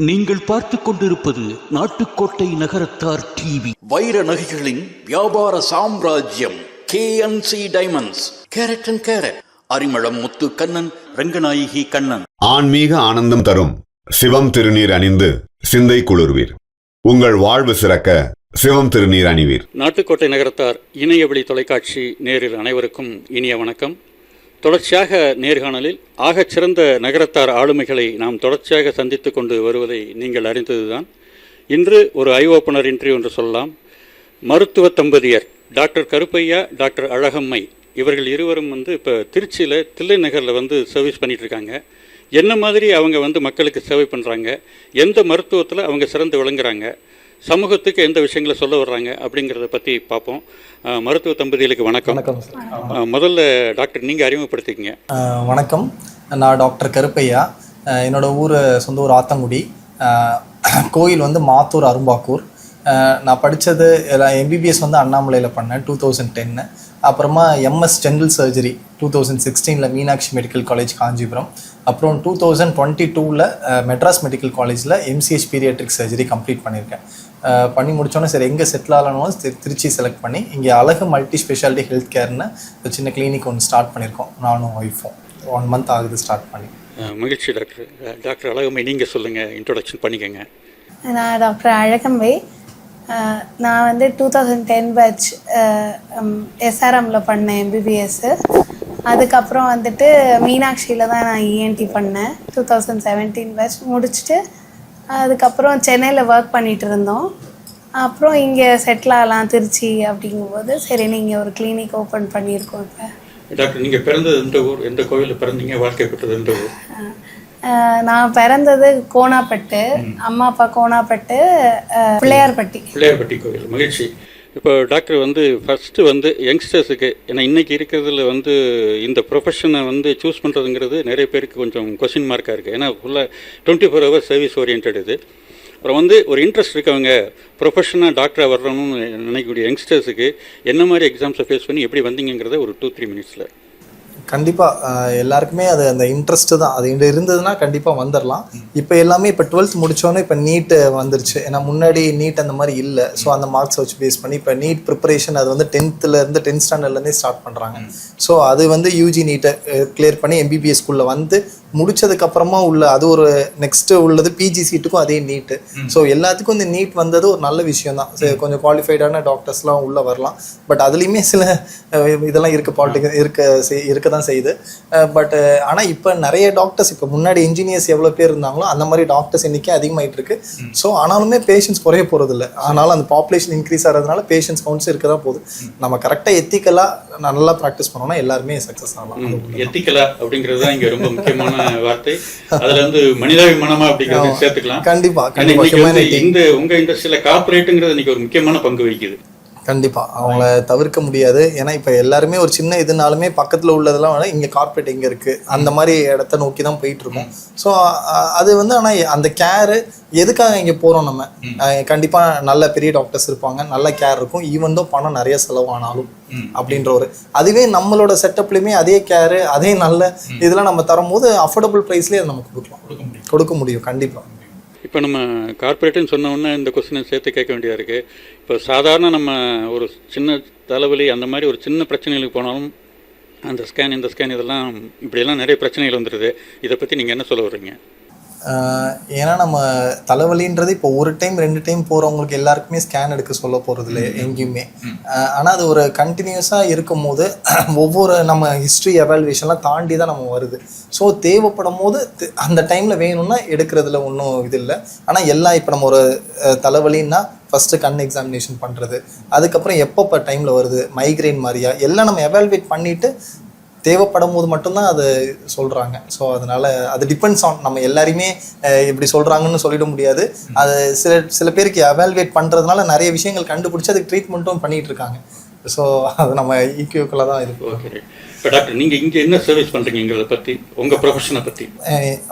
நீங்கள் பார்த்துக் கொண்டிருப்பது நாட்டுக்கோட்டை நகரத்தார் டிவி. வைர நகைகளின் வியாபார சாம்ராஜ்யம் KNC diamonds carat and carat Arimalam Muthu Kannan Ranganayaki Kannan. ஆன்மீக ஆனந்தம் தரும் சிவம் திருநீர் அணிந்து சிந்தை குளிர்வீர். உங்கள் வாழ்வு சிறக்க சிவம் திருநீர் அணிவீர். நாட்டுக்கோட்டை நகரத்தார் இணையவழி தொலைக்காட்சி நேரில் அனைவருக்கும் இனிய வணக்கம். தொடர்ச்சியாக நேர்காணலில் ஆகச் சிறந்த நகரத்தார் ஆளுமைகளை நாம் தொடர்ச்சியாக சந்தித்து கொண்டு வருவதை நீங்கள் அறிந்ததுதான். இன்று ஒரு ஐ ஓப்பனர் இன்டர்வியூ என்று சொல்லலாம். மருத்துவ தம்பதியர் டாக்டர் கருப்பையா டாக்டர் அழகம்மை இவர்கள் இருவரும் வந்து இப்போ திருச்சியில் தில்லை நகரில் வந்து சர்வீஸ் பண்ணிகிட்ருக்காங்க இருக்காங்க என்ன மாதிரி அவங்க வந்து மக்களுக்கு சேவை பண்ணுறாங்க எந்த மருத்துவத்தில் அவங்க சிறந்து விளங்குறாங்க? சமூகத்துக்கு எந்த விஷயங்களை சொல்ல வர்றாங்க அப்படிங்கிறத பற்றி பார்ப்போம். மருத்துவ தம்பதிகளுக்கு வணக்கம். வணக்கம். முதல்ல டாக்டர் நீங்கள் அறிமுகப்படுத்திக்கங்க. வணக்கம். நான் டாக்டர் கருப்பையா. என்னோட ஊர் சொந்த ஊர் ஆத்தங்குடி. கோயில் வந்து மாத்தூர் அரும்பாக்கூர். நான் படித்தது எம்பிபிஎஸ் வந்து அண்ணாமலையில் பண்ணேன் டூ தௌசண்ட் டென்னு அப்புறமா MS general surgery two thousand சிக்ஸ்டீனில் Meenakshi medical college Kanchipuram. அப்புறம் டூ தௌசண்ட் டுவெண்ட்டி டூவில் மெட்ராஸ் மெடிக்கல் காலேஜில் எம்சிஹெச் பீரியாட்ரிக் சர்ஜரி கம்ப்ளீட் பண்ணியிருக்கேன். பண்ணி முடிச்சோன்னே சரி எங்கே செட்டில் ஆகணும் திரு- திருச்சி செலக்ட் பண்ணி இங்கே அழகு மல்டி ஸ்பெஷாலிட்டி ஹெல்த் கேர்னு ஒரு சின்ன கிளினிக் ஒன்று ஸ்டார்ட் பண்ணியிருக்கோம் நானும் ஒய்ஃபும் ஒன் மந்த் ஆகுது ஸ்டார்ட் பண்ணி. மகிழ்ச்சி டாக்டர் டாக்டர் அழகம்மை நீங்கள் சொல்லுங்கள் இன்ட்ரோடக்ஷன் பண்ணிக்கங்க. நான் டாக்டர் அழகம்பை நான் வந்து டூ தௌசண்ட் டென் பேட்ச் எஸ்ஆர்எம்மில் பண்ணேன் எம்பிபிஎஸ்ஸு அதுக்கப்புறம் வந்துட்டு மீனாட்சியில் தான் நான் இஎன்டி பண்ணேன். டூ தௌசண்ட் செவன்டீன் பேட்ச் முடிச்சுட்டு அதுக்கப்புறம் சென்னையில் ஒர்க் பண்ணிட்டு இருந்தோம் அப்புறம் இங்கே செட்டில் ஆகலாம் திருச்சி அப்படிங்கும்போது சரி நீங்கள் ஒரு கிளினிக் ஓப்பன் பண்ணியிருக்கோம் இப்போ. டாக்டர் நீங்கள் பிறந்தது எந்த ஊர் எந்த கோவிலில் பிறந்தீங்க வாழ்க்கை பெற்றது எந்த ஊர்? நான் பிறந்தது கோனாப்பட்டு அம்மா அப்பா கோனாப்பட்டு அஹ் பிள்ளையார்பட்டி. பிள்ளையார்பட்டி கோவில் மகிழ்ச்சி. இப்போ டாக்டர் வந்து ஃபஸ்ட்டு வந்து யங்ஸ்டர்ஸுக்கு ஏன்னா இன்றைக்கி இருக்கிறதுல வந்து இந்த ப்ரொஃபஷனை வந்து சூஸ் பண்ணுறதுங்கிறது நிறைய பேருக்கு கொஞ்சம் கொஷின் மார்க்காக இருக்குது ஏன்னா ஃபுல்லாக twenty four hours service orient இது. அப்புறம் வந்து ஒரு இன்ட்ரெஸ்ட் இருக்கவங்க ப்ரொஃபஷனாக டாக்டராக வரணும்னு நினைக்கக்கூடிய யங்ஸ்டர்ஸுக்கு என்ன மாதிரி எக்ஸாம்ஸை ஃபேஸ் பண்ணி எப்படி வந்தீங்கிறத ஒரு டூ த்ரீ மினிட்ஸில் கண்டிப்பாக எல்லாருக்குமே அது அந்த இன்ட்ரெஸ்ட்டு தான். அது இங்க இருந்ததுன்னா கண்டிப்பாக வந்துடலாம் இப்போ எல்லாமே இப்போ டுவெல்த் முடிச்சோன்னே இப்போ நீட்டு வந்துருச்சு. ஏன்னா முன்னாடி நீட் அந்த மாதிரி இல்லை. ஸோ அந்த மார்க்ஸ் வச்சு பேஸ் பண்ணி இப்போ நீட் ப்ரிப்பரேஷன் அது வந்து டென்த்தில் இருந்து டென்த் ஸ்டாண்டர்ட்லேருந்தே ஸ்டார்ட் பண்ணுறாங்க ஸோ அது வந்து யூஜி நீட்டை கிளியர் பண்ணி எம்பிபிஎஸ் ஸ்கூலில் வந்து முடிச்சதுக்கு அப்புறமா உள்ள அது ஒரு நெக்ஸ்ட் உள்ளது பிஜி சீட்டுக்கும் அதே நீட்டு ஸோ எல்லாத்துக்கும் இந்த நீட் வந்தது ஒரு நல்ல விஷயம் தான் கொஞ்சம் குவாலிஃபைடான டாக்டர்ஸ்லாம் உள்ள வரலாம். பட் அதுலேயுமே சில இதெல்லாம் இருக்கு பாலிட்டிக் இருக்க இருக்க தான் செய்யுது. பட் ஆனால் இப்போ நிறைய டாக்டர்ஸ் இப்போ முன்னாடி இன்ஜினியர்ஸ் எவ்வளோ பேர் இருந்தாங்களோ அந்த மாதிரி டாக்டர்ஸ் எண்ணிக்கை அதிகமாயிட்டு இருக்கு ஸோ ஆனாலுமே பேஷண்ட்ஸ் குறைய போகிறது இல்லை ஆனாலும் அந்த பாப்புலேஷன் இன்க்ரீஸ் ஆகிறதுனால பேஷண்ட்ஸ் கவுண்ட்ஸ் இருக்க தான் போகுது நம்ம கரெக்டாக எத்திக்கலாக நல்லா ப்ராக்டிஸ் பண்ணோம்னா எல்லாருமே சக்ஸஸ் ஆகலாம். எத்திக்கலா அப்படிங்கிறது தான் இங்கே ரொம்ப முக்கியமான வார்த்தை. அதில் வந்து மனிதாபிமானமா அப்படிங்கிறத சேர்த்துக்கலாம். கண்டிப்பா. இந்த உங்க இண்டஸ்ட்ரியில கார்பரேட்டுங்கிறது இன்னைக்கு ஒரு முக்கியமான பங்கு வகிக்குது. கண்டிப்பா. அவங்கள தவிர்க்க முடியாது. ஏன்னா இப்ப எல்லாருமே ஒரு சின்ன இதுனாலுமே பக்கத்துல உள்ளதெல்லாம் வந்து இங்க கார்பரேட் எங்க இருக்கு. அந்த மாதிரி இடத்த நோக்கி தான் போயிட்டு இருக்கோம் ஸோ அது வந்து ஆனா அந்த கேரு எதுக்காக இங்க போறோம் நம்ம? அஹ் கண்டிப்பா நல்ல பெரிய டாக்டர்ஸ் இருப்பாங்க. நல்ல கேர் இருக்கும். ஈவன் தான் பணம் நிறைய செலவானாலும் அப்படின்ற ஒரு அதுவே நம்மளோட செட்டப்லயுமே அதே கேரு அதே நல்ல இதெல்லாம் நம்ம தரும்போது அஃபோர்டபுள் ப்ரைஸ்லேயே அதை நம்ம கொடுக்கலாம். கொடுக்க முடியும். கண்டிப்பா. இப்போ நம்ம கார்பரேட்டுன்னு சொன்னோன்னே இந்த கொஸ்டினை சேர்த்து கேட்க வேண்டியதாக இருக்குது இப்போ சாதாரண நம்ம ஒரு சின்ன தலைவலி அந்த மாதிரி ஒரு சின்ன பிரச்சனைகளுக்கு போனாலும் அந்த ஸ்கேன் இந்த ஸ்கேன் இதெல்லாம் இப்படியெல்லாம் நிறைய பிரச்சனைகள் வந்துடுது இதை பற்றி நீங்கள் என்ன சொல்ல வர்றீங்க? ஏன்னா நம்ம தலைவலின்றது இப்போ ஒரு டைம் ரெண்டு டைம் போகிறவங்களுக்கு எல்லாருக்குமே ஸ்கேன் எடுக்க சொல்ல போகிறது இல்லை எங்கேயுமே. ஆஹ் ஆனா அது ஒரு கண்டினியூஸாக இருக்கும் போது ஒவ்வொரு நம்ம ஹிஸ்ட்ரி எவாலுவேஷன்லாம் தாண்டி தான் நம்ம வருது. ஸோ தேவைப்படும் போது அந்த டைமில் வேணும்னா எடுக்கிறதுல ஒன்றும் இது இல்லை. ஆனால் எல்லாம் இப்போ நம்ம ஒரு தலைவலின்னா ஃபஸ்ட்டு கண் எக்ஸாமினேஷன் பண்ணுறது அதுக்கப்புறம் எப்பப்போ டைமில் வருது? மைக்ரைன் மாதிரியா? எல்லாம் நம்ம எவாலுவேட் பண்ணிவிட்டு தேவைப்படும் போது மட்டும்தான் அது சொல்கிறாங்க ஸோ அதனால அது டிபெண்ட்ஸ் ஆன் நம்ம எல்லாரையுமே அஹ், இப்படி சொல்கிறாங்கன்னு சொல்லிட முடியாது. அது சில சில பேருக்கு எவாலுவேட் பண்ணுறதுனால நிறைய விஷயங்கள் கண்டுபிடிச்சி அதுக்கு ட்ரீட்மெண்ட்டும் பண்ணிட்டு இருக்காங்க. ஸோ அது நம்ம ஈக்குவலாக தான் இது ஓகே இப்போ டாக்டர் நீங்கள் இங்கே என்ன சர்வீஸ் பண்ணுறீங்கிறத பற்றி உங்கள் ப்ரொஃபஷனை பற்றி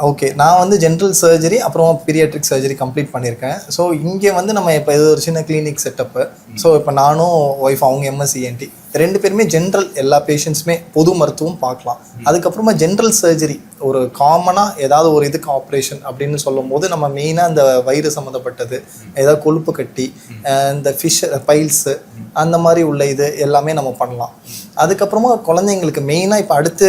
ஓகே நான் வந்து ஜென்ரல் சர்ஜரி அப்புறம் பீரியாட்ரிக் சர்ஜரி கம்ப்ளீட் பண்ணியிருக்கேன். ஸோ இங்கே வந்து நம்ம இப்போ இது ஒரு சின்ன கிளினிக் செட்டப்பு ஸோ இப்போ நானும் ஒய்ஃப் அவங்க எம்எஸ்சிஎன்டி ரெண்டு பேருமே ஜென்ரல் எல்லா பேஷண்ட்ஸுமே பொது மருத்துவம் பார்க்கலாம். அதுக்கப்புறமா ஜென்ரல் சர்ஜரி ஒரு காமனாக ஏதாவது ஒரு இதுக்கு ஆப்ரேஷன் அப்படின்னு சொல்லும் போது நம்ம மெயினாக இந்த வயிறு சம்மந்தப்பட்டது ஏதாவது கொழுப்பு கட்டி இந்த ஃபிஷ் பைல்ஸு அந்த மாதிரி உள்ள இது எல்லாமே நம்ம பண்ணலாம். அதுக்கப்புறமா குழந்தைங்களுக்கு மெயினாக இப்போ அடுத்து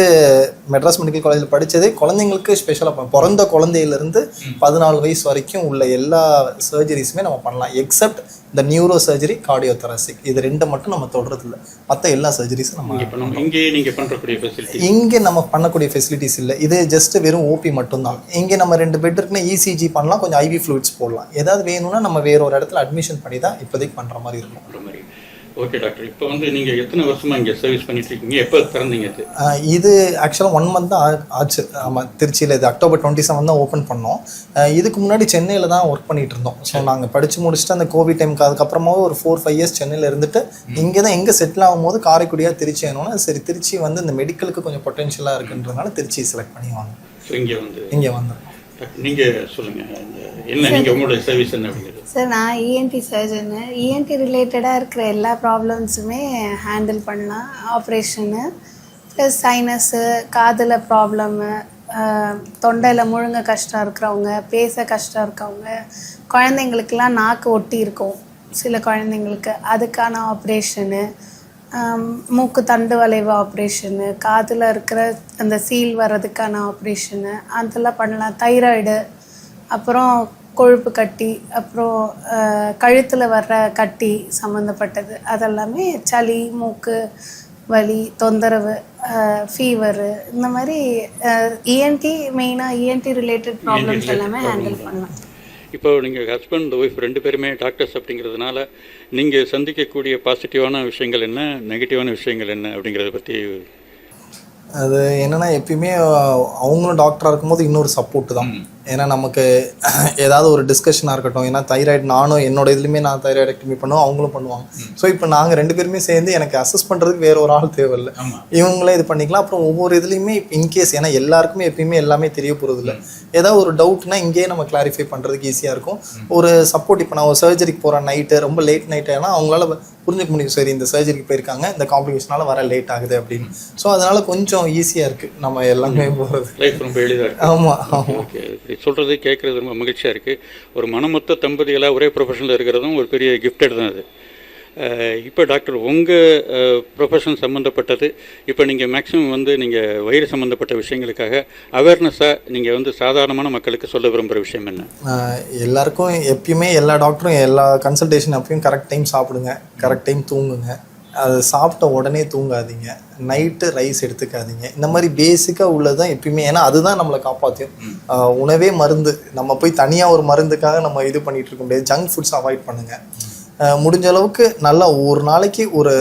மெட்ராஸ் மெடிக்கல் காலேஜில் படித்ததே குழந்தைங்களுக்கு ஸ்பெஷலாக பிறந்த குழந்தையிலேருந்து பதினாலு வயசு வரைக்கும் உள்ள எல்லா சர்ஜரிஸுமே நம்ம பண்ணலாம் எக்ஸப்ட் இந்த நியூரோ சர்ஜரி கார்டியோதராசிக் இது ரெண்டை மட்டும் நம்ம தொடுறது இல்லை மற்ற எல்லா சர்ஜரிஸும் நம்ம நீங்கள் பண்ணுறக்கூடிய ஃபெசிலிட்டி இங்கே நம்ம பண்ணக்கூடிய ஃபெசிலிட்டிஸ் இல்லை. இது ஜஸ்ட் வெறும் ஓபி மட்டும்தான். இங்கே நம்ம ரெண்டு பெட் இருக்குன்னா இசிஜி பண்ணலாம். கொஞ்சம் ஐவி ஃப்ளூயிட்ஸ் போடலாம். ஏதாவது வேணும்னா நம்ம வேற ஒரு இடத்துல அட்மிஷன் பண்ணி தான் இப்போதைக்கு பண்ணுற மாதிரி இருக்கும். ஓகே டாக்டர் இப்போ வந்து நீங்கள் எத்தனை வருஷமாக இங்கே சர்வீஸ் பண்ணிட்டு இருக்கீங்க? எப்போ திறந்தீங்க இது? இது ஆக்சுவலாக ஒன் மந்த் தான் ஆச்சு. ஆமாம் திருச்சியில் இது அக்டோபர் டுவெண்ட்டி செவன் தான் ஓப்பன் பண்ணோம். இதுக்கு முன்னாடி சென்னையில் தான் ஒர்க் பண்ணிட்டு இருந்தோம். ஸோ நாங்கள் படித்து முடிச்சுட்டு அந்த கோவிட் டைமுக்கு அதுக்கப்புறமாவும் ஒரு ஃபோர் ஃபைவ் இயர்ஸ் சென்னையில் இருந்துட்டு இங்கே தான் எங்கே செட்டில் ஆகும்போது காரைக்குடியாக திருச்சி ஆனோன்னா சரி திருச்சி வந்து இந்த மெடிக்கலுக்கு கொஞ்சம் பொட்டென்ஷியலாக இருக்குன்றதுனால திருச்சி செலக்ட் பண்ணி வாங்க இங்கே வந்து இங்கே வந்தோம். நீங்கள் சொல்லுங்கள் என்ன நீங்கள் உங்களுடைய சர்வீஸ் என்ன அப்படிங்கிறது சார் நான் இஎன்டி சர்ஜனு இஎன்டி ரிலேட்டடாக இருக்கிற எல்லா ப்ராப்ளம்ஸுமே ஹேண்டில் பண்ணலாம். ஆப்ரேஷனு ப்ளஸ் சைனஸு காதில் ப்ராப்ளமு தொண்டையில் முழுங்க கஷ்டம் இருக்கிறவங்க பேச கஷ்டம் இருக்கவங்க குழந்தைங்களுக்கெல்லாம் நாக்கு ஒட்டி இருக்கும் சில குழந்தைங்களுக்கு. அதுக்கான ஆப்ரேஷனு மூக்கு தண்டு வளைவு ஆப்ரேஷனு காதில் இருக்கிற அந்த சீல் வர்றதுக்கான ஆப்ரேஷனு அதெல்லாம் பண்ணலாம். தைராய்டு அப்புறம் கொழுப்பு கட்டி அப்புறம் கழுத்தில் வர்ற கட்டி சம்மந்தப்பட்டது அதெல்லாமே சளி மூக்கு வலி தொந்தரவு ஃபீவரு இந்த மாதிரி இஎன்டி மெயினாக இஎன்டி ரிலேட்டட் ப்ராப்ளம்ஸ் எல்லாமே ஹேண்டில் பண்ணலாம். இப்போ நீங்கள் ஹஸ்பண்ட் ஒய்ஃப் ரெண்டு பேருமே டாக்டர்ஸ் அப்படிங்கிறதுனால நீங்கள் சந்திக்கக்கூடிய பாசிட்டிவான விஷயங்கள் என்ன நெகட்டிவான விஷயங்கள் என்ன அப்படிங்கிறத பற்றி அது என்னன்னா எப்பயுமே அவங்களும் டாக்டராக இருக்கும்போது இன்னொரு சப்போர்ட் தான். ஏன்னா நமக்கு ஏதாவது ஒரு டிஸ்கஷனாக இருக்கட்டும் ஏன்னா தைராய்டு நானும் என்னோட இதுலையுமே நான் தைராய்டு எக்டிமி பண்ணுவோம் அவங்களும் பண்ணுவாங்க. ஸோ இப்போ நாங்கள் ரெண்டு பேருமே சேர்ந்து எனக்கு அசஸ் பண்ணுறதுக்கு வேற ஒரு ஆள் தேவையில்லை. இவங்களே இது பண்ணிக்கலாம். அப்புறம் ஒவ்வொரு இதுலையுமே இன்கேஸ் ஏன்னா எல்லாருக்குமே எப்பயுமே எல்லாமே தெரிய போகிறது இல்லை ஏதாவது ஒரு டவுட்னா இங்கேயே நம்ம கிளாரிஃபை பண்ணுறதுக்கு ஈஸியாக இருக்கும். ஒரு சப்போர்ட் இப்போ நான் ஒரு சர்ஜரிக்கு போகிறேன் நைட்டு ரொம்ப லேட் நைட் ஆனால் அவங்களால புரிஞ்சுக்க முடியும். சரி இந்த சர்ஜரிக்கு போயிருக்காங்க இந்த காம்ப்ளிகேஷனால வர லேட் ஆகுது அப்படின்னு. ஸோ அதனால கொஞ்சம் ஈஸியாக இருக்குது நம்ம எல்லாமே போகிறது ஆமாம் ஆமாம் ஓகே சொல்கிறது கேட்குறது ரொம்ப மகிழ்ச்சியாக இருக்குது ஒரு மனமொத்த தம்பதிகளாக ஒரே ப்ரொஃபஷனில் இருக்கிறதும் ஒரு பெரிய கிஃப்டட் தான் அது. இப்போ டாக்டர் உங்கள் ப்ரொஃபஷன் சம்மந்தப்பட்டது இப்போ நீங்கள் மேக்ஸிமம் வந்து நீங்கள் வயிறு சம்மந்தப்பட்ட விஷயங்களுக்காக அவேர்னஸாக நீங்கள் வந்து சாதாரணமான மக்களுக்கு சொல்ல விரும்புகிற விஷயம் என்ன? எல்லாருக்கும் எப்பயுமே எல்லா டாக்டரும் எல்லா கன்சல்டேஷன் அப்பயும் கரெக்ட் டைம் சாப்பிடுங்க. கரெக்ட் டைம் தூங்குங்க. அது சாப்பிட்ட உடனே தூங்காதீங்க. நைட்டு ரைஸ் எடுத்துக்காதீங்க. இந்த மாதிரி பேசிக்காக உள்ளது தான் எப்பயுமே. ஏன்னா அதுதான் நம்மளை காப்பாற்றும் உணவே மருந்து. நம்ம போய் தனியாக ஒரு மருந்துக்காக நம்ம இது பண்ணிட்டு இருக்க முடியாது. ஜங்க் ஃபுட்ஸ் அவாய்ட் பண்ணுங்க. ஆஹ் முடிஞ்ச அளவுக்கு நல்லா ஒரு நாளைக்கு ஒரு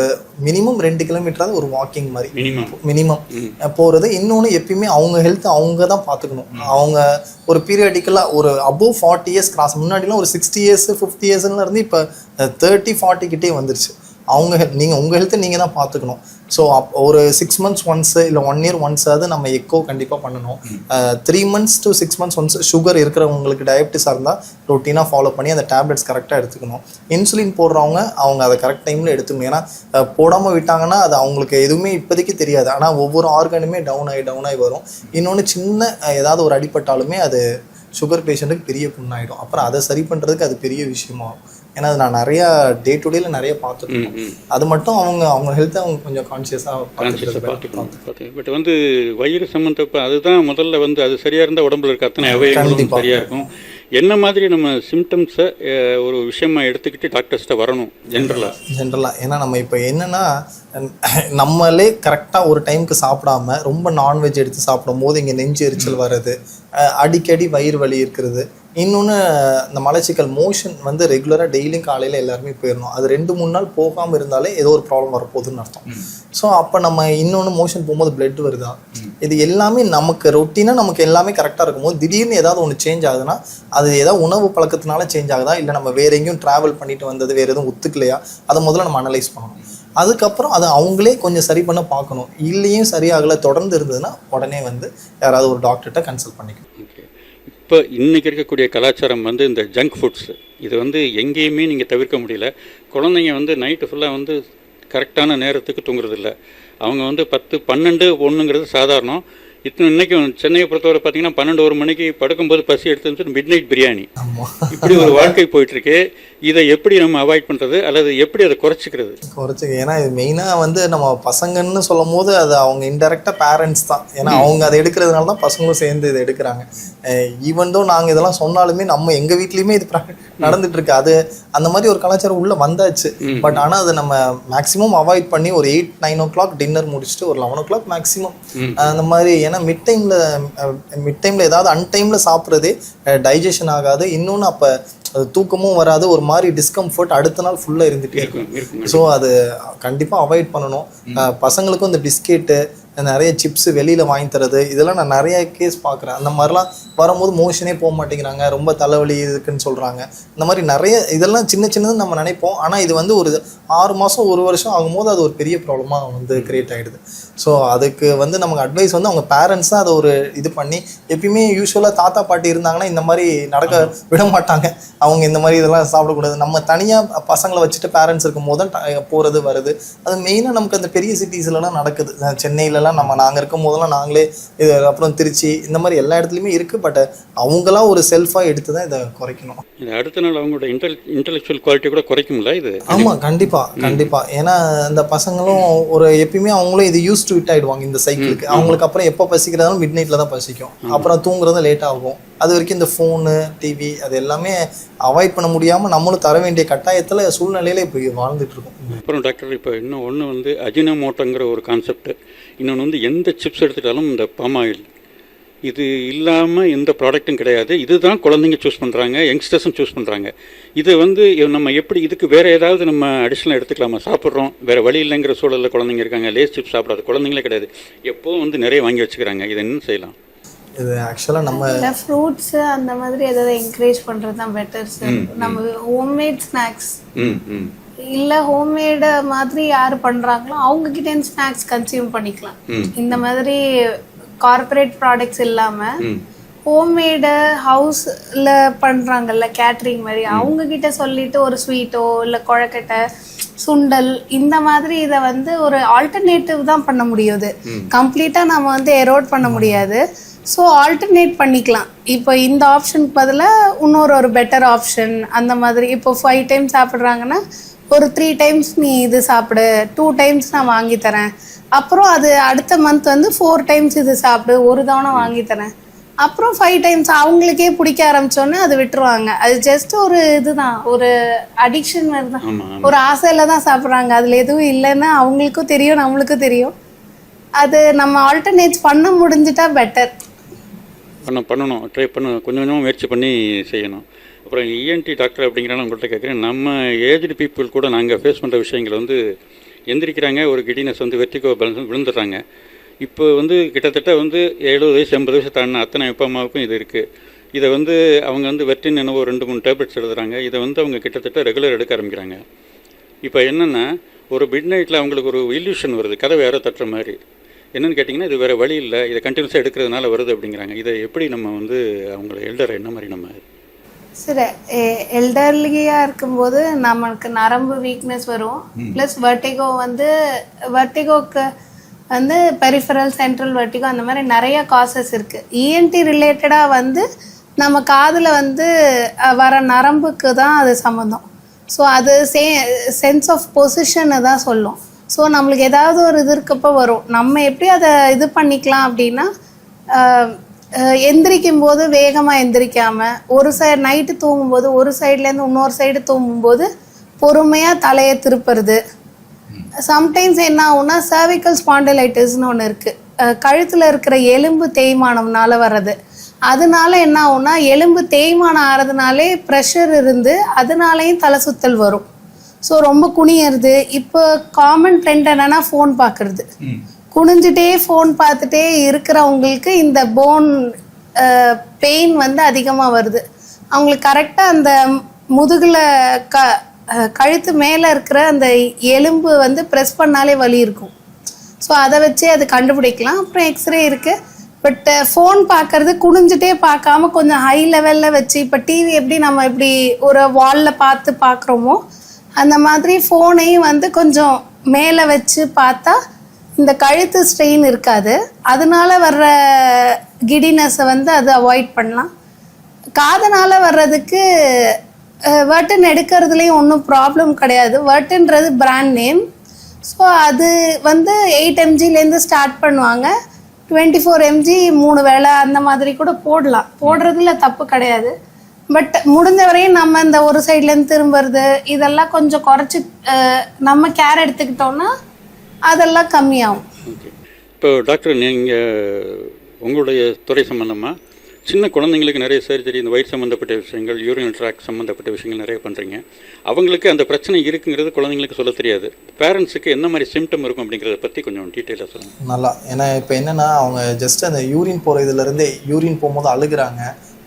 மினிமம் ரெண்டு கிலோமீட்டராவது ஒரு வாக்கிங் மாதிரி. மினிமம் போகிறது இன்னொன்று எப்பயுமே அவங்க ஹெல்த் அவங்க தான் பார்த்துக்கணும் அவங்க ஒரு பீரியாடிக்கலாக ஒரு அபோவ் ஃபார்ட்டி இயர்ஸ் கிராஸ் முன்னாடிலாம் ஒரு சிக்ஸ்டி இயர்ஸ் ஃபிஃப்டி இயர்ஸ்ல இருந்து இப்போ தேர்ட்டி ஃபார்ட்டி கிட்டே வந்துருச்சு. அவங்க ஹெல்த் நீங்கள் உங்கள் ஹெல்த்தை நீங்கள் தான் பார்த்துக்கணும். ஸோ அப் ஒரு சிக்ஸ் மந்த்ஸ் ஒன்ஸு இல்லை ஒன் இயர் ஒன்ஸாவது நம்ம எக்கோ கண்டிப்பாக பண்ணணும். Three months to six months once sugar இருக்கிறவங்களுக்கு டயபிட்டிஸாக இருந்தால் ரொட்டீனாக ஃபாலோ பண்ணி அந்த டேப்லெட்ஸ் கரெக்டாக எடுத்துக்கணும். இன்சுலின் போடுறவங்க அவங்க அதை கரெக்ட் டைமில் எடுத்துக்கணும். ஏன்னா அஹ், போடாம விட்டாங்கன்னா அது அவங்களுக்கு எதுவுமே இப்போதைக்கு தெரியாது. ஆனால் ஒவ்வொரு ஆர்கனுமே டவுன் ஆகி டவுன் ஆகி வரும். இன்னொன்று சின்ன ஏதாவது ஒரு அடிபட்டாலுமே அது சுகர் பேஷண்ட்டுக்கு பெரிய புண்ணாயிடும். அப்புறம் அதை சரி பண்ணுறதுக்கு அது பெரிய விஷயமாகும் ஏன்னா அது நான் நிறையா டே டு டேல நிறைய பார்த்துருக்கோம் அது மட்டும் அவங்க அவங்க ஹெல்த்தை அவங்க கொஞ்சம் கான்சியஸாக பார்த்துக்கணும். பட் வந்து வயிறு சம்மந்தப்ப அதுதான் முதல்ல வந்து அது சரியாக இருந்தால் உடம்புல இருக்க அத்தனை அவயங்களும். சரியாக இருக்கும். என்ன மாதிரி நம்ம சிம்டம்ஸை ஒரு விஷயமா எடுத்துக்கிட்டு டாக்டர்ஸ்ட்ட வரணும் ஜென்ரலாக ஜென்ரலாக ஏன்னா நம்ம இப்போ என்னன்னா நம்மளே கரெக்டாக ஒரு டைமுக்கு சாப்பிடாம ரொம்ப நான்வெஜ் எடுத்து சாப்பிடும் போது இங்கே நெஞ்சு எரிச்சல் வர்றது அடிக்கடி வயிறு வலி இருக்கிறது இன்னொன்று இந்த மலச்சிக்கல் மோஷன் வந்து ரெகுலராக டெய்லியும் காலையில் எல்லாருமே போயிடணும் அது ரெண்டு மூணு நாள் போகாமல் இருந்தாலே ஏதோ ஒரு ப்ராப்ளம் வரப்போகுதுன்னு அர்த்தம். ஸோ அப்போ நம்ம இன்னொன்று மோஷன் போகும்போது பிளட் வருதா? இது எல்லாமே நமக்கு ரொட்டீனாக நமக்கு எல்லாமே கரெக்டாக இருக்கும்போது திடீர்னு ஏதாவது ஒன்று சேஞ்ச் ஆகுதுன்னா அது ஏதாவது உணவு பழக்கத்தினால சேஞ்ச் ஆகுதா? இல்லை நம்ம வேற எங்கேயும் ட்ராவல் பண்ணிட்டு வந்தது வேறு எதுவும் ஒத்துக்கலையா? அதை முதல்ல நம்ம அனலைஸ் பண்ணணும். அதுக்கப்புறம் அதை அவங்களே கொஞ்சம் சரி பண்ண பார்க்கணும். இல்லையும் சரியாகலை தொடர்ந்து இருந்ததுன்னா உடனே வந்து யாராவது ஒரு டாக்டர்கிட்ட கன்சல்ட் பண்ணிக்கணும். இப்போ இன்னைக்கு இருக்கக்கூடிய கலாச்சாரம் வந்து இந்த ஜங்க் ஃபுட்ஸ் இது வந்து எங்கேயுமே நீங்கள் தவிர்க்க முடியல. குழந்தைங்க வந்து நைட்டு ஃபுல்லாக வந்து கரெக்டான நேரத்துக்கு தூங்குறதில்ல. அவங்க வந்து பத்து பன்னெண்டு ஒன்றுங்கிறது சாதாரணம். இத்தனை இன்னைக்கும் சென்னையை பொறுத்தவரை பார்த்தீங்கன்னா பன்னெண்டு ஒரு மணிக்கு படுக்கும்போது பசி எடுத்து மிட் நைட் பிரியாணி இப்படி ஒரு வாழ்க்கை போயிட்டு இருக்கு இதை எப்படி நம்ம அவாய்ட் பண்றது? அல்லது எப்படி அதை குறைச்சிக்கிறது? குறைச்சிக்க ஏன்னா இது மெயினாக வந்து நம்ம பசங்கன்னு சொல்லும் போது அது அவங்க இன்டெரக்டாக பேரண்ட்ஸ் தான். ஏன்னா அவங்க அதை எடுக்கிறதுனால தான் பசங்களும் சேர்ந்து இதை எடுக்கிறாங்க. ஈவன் நாங்கள் இதெல்லாம் சொன்னாலுமே நம்ம எங்கள் வீட்லேயுமே இது நடந்துட்டு இருக்கு அது அந்த மாதிரி ஒரு கலாச்சாரம் உள்ளே வந்தாச்சு. பட் ஆனால் அதை நம்ம மேக்ஸிமம் அவாய்ட் பண்ணி ஒரு eight nine o'clock dinner முடிச்சுட்டு ஒரு லெவன் ஓ கிளாக் மேக்ஸிமம் அந்த மாதிரி ஏன்னா மிட் டைமில் மிட் டைமில் ஏதாவது அன்டைமில் சாப்பிட்றதே டைஜஷன் ஆகாது. இன்னொன்று அப்போ அது தூக்கமும் வராது. ஒரு மாதிரி டிஸ்கம்ஃபர்ட் அடுத்த நாள் ஃபுல்லாக இருந்துகிட்டே இருக்கும் ஸோ அது கண்டிப்பாக அவாய்ட் பண்ணணும். பசங்களுக்கும் இந்த பிஸ்கெட்டு நிறைய சிப்ஸ் வெளியில் வாங்கி தரது இதெல்லாம் நான் நிறைய கேஸ் பார்க்குறேன். அந்த மாதிரிலாம் வரும்போது மோஷனே போக மாட்டேங்கிறாங்க. ரொம்ப தலைவலி இருக்குன்னு சொல்கிறாங்க இந்த மாதிரி நிறைய இதெல்லாம் சின்ன சின்னது நம்ம நினைப்போம். ஆனால் இது வந்து ஒரு ஆறு மாதம் ஒரு வருஷம் ஆகும்போது அது ஒரு பெரிய ப்ராப்ளமாக வந்து கிரியேட் ஆகிடுது ஸோ அதுக்கு வந்து நமக்கு அட்வைஸ் வந்து அவங்க பேரண்ட்ஸ் தான் அதை ஒரு இது பண்ணி எப்பயுமே யூஸ்வலாக தாத்தா பாட்டி இருந்தாங்கன்னா இந்த மாதிரி நடக்க விட மாட்டாங்க. அவங்க இந்த மாதிரி இதெல்லாம் சாப்பிடக்கூடாது. நம்ம தனியாக பசங்களை வச்சுட்டு பேரண்ட்ஸ் இருக்கும் போது தான் போகிறது வருது அது மெயினாக நமக்கு அந்த பெரிய சிட்டிஸ்லலாம் நடக்குது. அஹ் சென்னையிலலாம் நம்ம நாங்கள் இருக்கும் போதெல்லாம் நாங்களே இது அப்புறம் திருச்சி இந்த மாதிரி எல்லா இடத்துலையுமே இருக்குது பட் அவங்களாம் ஒரு செல்ஃபாக எடுத்து தான் இதை குறைக்கணும். அடுத்த நாள் அவங்களோட இன்டெல் இன்டெலெக்சுவல் குவாலிட்டி கூட குறைக்கும்ல இது? ஆமாம் கண்டிப்பாக கண்டிப்பாக ஏன்னா இந்த பசங்களும் ஒரு எப்பயுமே அவங்களும் இது யூஸ் டு விட் ஆயிடுவாங்க இந்த சைக்கிளுக்கு அவங்களுக்கு அப்புறம் எப்போ பசிக்கிறதாலும் மிட் நைட்டில் தான் பசிக்கும். அப்புறம் தூங்குறதும் லேட் ஆகும். அது வரைக்கும் இந்த ஃபோனு டிவி அது எல்லாமே அவாய்ட் பண்ண முடியாமல் நம்மளும் தர வேண்டிய கட்டாயத்தில் சூழ்நிலையில இப்போ வாழ்ந்துட்டு இருக்கோம். அப்புறம் டாக்டர் இப்போ இன்னும் ஒன்று வந்து அஜினமோட்டோங்கிற ஒரு கான்செப்ட் இன்னொன்று வந்து எந்த சிப்ஸ் எடுத்துட்டாலும் இந்த பாம் ஆயில் இது இல்லாமல் எந்த ப்ராடக்ட்டும் கிடையாது. இதுதான் குழந்தைங்க சூஸ் பண்ணுறாங்க யங்ஸ்டர்ஸும் சூஸ் பண்ணுறாங்க இதை வந்து நம்ம எப்படி இதுக்கு வேறு ஏதாவது நம்ம அடிஷ்னலாக எடுத்துக்கலாமா? சாப்பிட்றோம். வேறு வழி இல்லைங்கிற சூழலில் குழந்தைங்க இருக்காங்க. லேஸ் சிப்ஸ் சாப்பிடாத குழந்தைங்களே கிடையாது. எப்போவும் வந்து நிறைய வாங்கி வச்சுக்கிறாங்க. இதை என்ன செய்யலாம்? இது ஆக்சுவலாக நம்ம ஃப்ரூட்ஸு அந்த மாதிரி ஏதாவது என்கரேஜ் பண்ணுறது தான் பெட்டர் சார் நம்ம ஹோம்மேட் ஸ்நாக்ஸ் ம் ம். இல்லை ஹோம்மேடு மாதிரி யார் பண்ணுறாங்களோ அவங்கக்கிட்டேருந்து ஸ்நாக்ஸ் கன்சியூம் பண்ணிக்கலாம். இந்த மாதிரி கார்ப்பரேட் ப்ராடக்ட்ஸ் இல்லாமல் ஹோம்மேடு ஹவுஸில் பண்ணுறாங்கல்ல கேட்ரிங் மாதிரி அவங்க கிட்ட சொல்லிட்டு ஒரு ஸ்வீட்டோ இல்லை குழக்கட்டை சுண்டல் இந்த மாதிரி இதை வந்து ஒரு ஆல்டர்னேட்டிவ் தான் பண்ண முடியுது. கம்ப்ளீட்டாக நம்ம வந்து எரோட் பண்ண முடியாது. ஸோ ஆல்டர்னேட் பண்ணிக்கலாம். இப்போ இந்த ஆப்ஷனுக்கு பதிலாக இன்னொரு ஒரு பெட்டர் ஆப்ஷன் அந்த மாதிரி. இப்போ ஃபைவ் டைம் சாப்பிட்றாங்கன்னா ஒரு த்ரீ டைம்ஸ் நீ இது சாப்பிடு டூ டைம்ஸ் நான் வாங்கி தரேன். அப்புறம் அது அடுத்த மந்த் வந்து ஃபோர் டைம்ஸ் இது சாப்பிடு ஒரு தவணை வாங்கி தரேன். அப்புறம் ஃபைவ் டைம்ஸ் அவங்களுக்கே பிடிக்க ஆரம்பிச்சோன்னே அது விட்டுருவாங்க. அது ஜஸ்ட் ஒரு இதுதான் ஒரு அடிக்ஷன் மாதிரி தான். ஒரு ஆசையில தான் சாப்பிட்றாங்க. அதில் எதுவும் இல்லைன்னா அவங்களுக்கும் தெரியும் நம்மளுக்கும் தெரியும். அது நம்ம ஆல்டர்னேட்ஸ் பண்ண முடிஞ்சிட்டா பெட்டர் பண்ண பண்ணணும் ட்ரை பண்ண. கொஞ்சம் கொஞ்சமாக முயற்சி பண்ணி செய்யணும். அப்புறம் இஎன்டி டாக்டர் அப்படிங்கிறனால உங்கள்கிட்ட கேட்குறேன். நம்ம ஏஜ்டு பீப்புள் கூட நாங்கள் ஃபேஸ் பண்ணுற விஷயங்கள் வந்து எந்திரிக்கிறாங்க ஒரு கிடினஸ் வந்து வெற்றிக்கோ விழுந்துடுறாங்க. இப்போ வந்து கிட்டத்தட்ட வந்து எழுபது வயசு எண்பது வயசு தாண்டின அத்தனை அப்பா அம்மாவுக்கும் இது இருக்குது இதை வந்து அவங்க வந்து வெற்றின் என்னவோ ரெண்டு மூணு டேப்லெட்ஸ் எழுதுறாங்க. இதை வந்து அவங்க கிட்டத்தட்ட ரெகுலர் எடுக்க ஆரம்பிக்கிறாங்க. இப்போ என்னென்னா ஒரு மிட் நைட்டில் அவங்களுக்கு ஒரு இல்யூஷன் வருது கதவை யாரோ தட்டுற மாதிரி. என்னென்னு கேட்டிங்கன்னா இது வேறு வழி இல்லை. இதை கண்டினியூஸாக எடுக்கிறதுனால வருது அப்படிங்கிறாங்க. இதை எப்படி நம்ம வந்து அவங்கள எல்டர் என்ன மாதிரி நம்ம சரி எல்டர்லியாக இருக்கும்போது நம்மளுக்கு நரம்பு வீக்னஸ் வரும். ப்ளஸ் வர்டிகோ வந்து வர்டிகோக்கு வந்து பெரிஃபரல் சென்ட்ரல் வர்டிகோ அந்த மாதிரி நிறைய காசஸ் இருக்குது இஎன்டி ரிலேட்டடாக வந்து நம்ம காதில் வந்து வர நரம்புக்கு தான் அது சம்மந்தம் ஸோ அது சே சென்ஸ் ஆஃப் பொசிஷனை தான் சொல்லும். ஸோ நம்மளுக்கு ஏதாவது ஒரு இது இருக்கப்போ வரும். நம்ம எப்படி அதை இது பண்ணிக்கலாம் அப்படின்னா எந்திரிக்கும் போது வேகமாக எந்திரிக்காம ஒரு சைடு நைட்டு தூங்கும்போது ஒரு சைட்லேருந்து இன்னொரு சைடு தூங்கும்போது பொறுமையாக தலையை திருப்புறது. சம்டைம்ஸ் என்ன ஆகும்னா சர்விக்கல் ஸ்பாண்டிலைட்டிஸ்னு ஒன்று இருக்குது கழுத்தில் இருக்கிற எலும்பு தேய்மானம்னால வர்றது. அதனால என்ன ஆகும்னா எலும்பு தேய்மானம் ஆகிறதுனாலே ப்ரெஷர் இருந்து அதனாலேயும் தலை சுத்தல் வரும். ஸோ ரொம்ப குனியறது. இப்போ காமன் ட்ரெண்ட் என்னன்னா ஃபோன் பார்க்கறது குனிஞ்சிட்டே ஃபோன் பார்த்துட்டே இருக்கிறவங்களுக்கு இந்த போன் பெயின் வந்து அதிகமாக வருது. அவங்களுக்கு கரெக்டாக அந்த முதுகில் க கழுத்து மேலே இருக்கிற அந்த எலும்பு வந்து ப்ரெஸ் பண்ணாலே வலி இருக்கும். ஸோ அதை வச்சே அது கண்டுபிடிக்கலாம். அப்புறம் எக்ஸ்ரே இருக்குது பட் ஃபோன் பார்க்கறது குனிஞ்சிட்டே பார்க்காம கொஞ்சம் ஹை லெவலில் வச்சு இப்போ டிவி எப்படி நம்ம இப்படி ஒரு வாலில் பார்த்து பார்க்குறோமோ அந்த மாதிரி ஃபோனையும் வந்து கொஞ்சம் மேலே வச்சு பார்த்தா இந்த கழுத்து ஸ்ட்ரெயின் இருக்காது. அதனால வர்ற கிடினஸை வந்து அது அவாய்ட் பண்ணலாம். காதனால் வர்றதுக்கு வர்டன் எடுக்கிறதுலையும் ஒன்றும் ப்ராப்ளம் கிடையாது. வர்டன்றது பிராண்ட் நேம் ஸோ அது வந்து எயிட் எம்ஜிலேருந்து ஸ்டார்ட் பண்ணுவாங்க. டுவெண்ட்டி ஃபோர் எம்ஜி மூணு வேளை அந்த மாதிரி கூட போடலாம். போடுறதுல தப்பு கிடையாது. பட் முடிஞ்ச வரையும் நம்ம இந்த ஒரு சைட்லேருந்து திரும்புறது இதெல்லாம் கொஞ்சம் குறைச்சி நம்ம கேர் எடுத்துக்கிட்டோம்னா அதெல்லாம் கம்மியாகும். ஓகே. இப்போ டாக்டர் நீங்கள் உங்களுடைய துறை சம்மந்தமாக சின்ன குழந்தைங்களுக்கு நிறைய சர்ஜரி இந்த வயிறு சம்மந்தப்பட்ட விஷயங்கள் யூரின் ட்ராக் சம்மந்தப்பட்ட விஷயங்கள் நிறைய பண்ணுறீங்க அவங்களுக்கு அந்த பிரச்சனை இருக்குங்கிறது குழந்தைங்களுக்கு சொல்ல தெரியாது. பேரண்ட்ஸுக்கு என்ன மாதிரி சிம்டம் இருக்கும் அப்படிங்கிறத பற்றி கொஞ்சம் டீட்டெயிலாக சொல்லுங்கள் நல்லா. ஏன்னா இப்போ என்னன்னா அவங்க ஜஸ்ட் அந்த யூரின் போகிற இதுலேருந்தே யூரின் போகும்போது அழுகுறாங்க.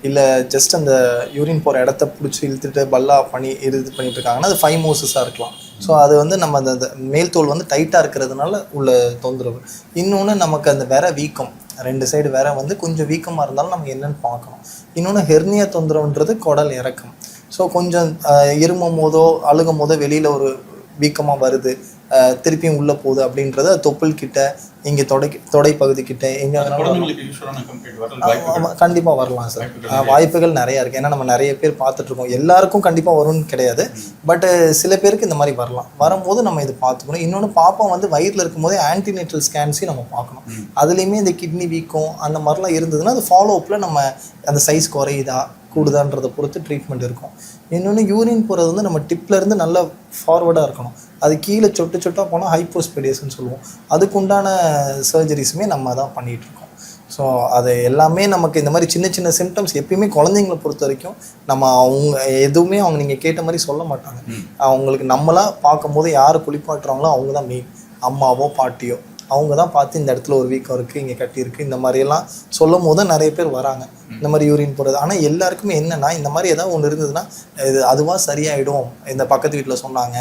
இல்லை ஜஸ்ட் அந்த யூரின் போகிற இடத்த பிடிச்சி இழுத்துட்டு பல்லா பண்ணி இது இது பண்ணிட்டு இருக்காங்கன்னா அது ஃபைவ் மோசஸாக இருக்கலாம். ஸோ அது வந்து நம்ம அந்த அந்த மேல் தோல் வந்து டைட்டாக இருக்கிறதுனால உள்ள தொந்தரவு. இன்னொன்று நமக்கு அந்த வேற வீக்கம். ரெண்டு சைடு வேற வந்து கொஞ்சம் வீக்கமாக இருந்தாலும் நமக்கு என்னன்னு பார்க்கணும். இன்னொன்று ஹெர்னியா தொந்தரவுன்றது குடல் இறக்கம். ஸோ கொஞ்சம் இருமும் போதோ அழுகும் போதோ வெளியில் ஒரு வீக்கமாக வருது. திருப்பியும் உள்ளே போகுது அப்படின்றத தொப்புள் கிட்ட இங்கே தொடை தொடை பகுதி கிட்ட எங்கே வேணாலும் கண்டிப்பாக வரலாம். சார். வாய்ப்புகள் நிறையா இருக்குது ஏன்னா நம்ம நிறைய பேர் பார்த்துட்டு இருக்கோம். எல்லாருக்கும் கண்டிப்பாக வரும்னு கிடையாது. பட் சில பேருக்கு இந்த மாதிரி வரலாம். வரும்போது நம்ம இது பார்த்துக்கணும். இன்னொன்று பாப்பா வந்து வயிறில் இருக்கும்போதே ஆன்டிநேட்டல் ஸ்கேன்ஸையும் நம்ம பார்க்கணும். அதுலேயுமே இந்த கிட்னி வீக்கம் அந்த மாதிரிலாம் இருந்ததுன்னா அது ஃபாலோ அப்பில் நம்ம அந்த சைஸ் குறையுதா கூடுதான்றதை பொறுத்து ட்ரீட்மெண்ட் இருக்கும். இன்னொன்று யூரின் போகிறது வந்து நம்ம டிப்ல இருந்து நல்லா ஃபார்வர்டாக இருக்கணும். அது கீழே சொட்டு சொட்டாக போனால் ஹைப்போஸ்பெடியஸ்ன்னு சொல்லுவோம். அதுக்குண்டான சர்ஜரிஸுமே நம்ம தான் பண்ணிகிட்டு இருக்கோம் ஸோ அது எல்லாமே நமக்கு இந்த மாதிரி சின்ன சின்ன சிம்டம்ஸ் எப்பயுமே குழந்தைங்கள பொறுத்த வரைக்கும் நம்ம அவங்க எதுவுமே அவங்க நீங்கள் கேட்ட மாதிரி சொல்ல மாட்டாங்க. அவங்களுக்கு நம்மளா பார்க்கும்போது யார் குளிப்பாட்டுறாங்களோ அவங்க தான் மெயின் அம்மாவோ பாட்டியோ. அவங்க தான் பார்த்து இந்த இடத்துல ஒரு வீக்கம் இருக்குது இங்கே கட்டியிருக்கு இந்த மாதிரியெல்லாம் சொல்லும் போது நிறைய பேர் வராங்க. இந்த மாதிரி யூரின் போகிறது ஆனால் எல்லாருக்குமே என்னன்னா இந்த மாதிரி ஏதாவது ஒன்று இருந்ததுன்னா இது அதுவாக சரியாயிடும். இந்த பக்கத்து வீட்டில் சொன்னாங்க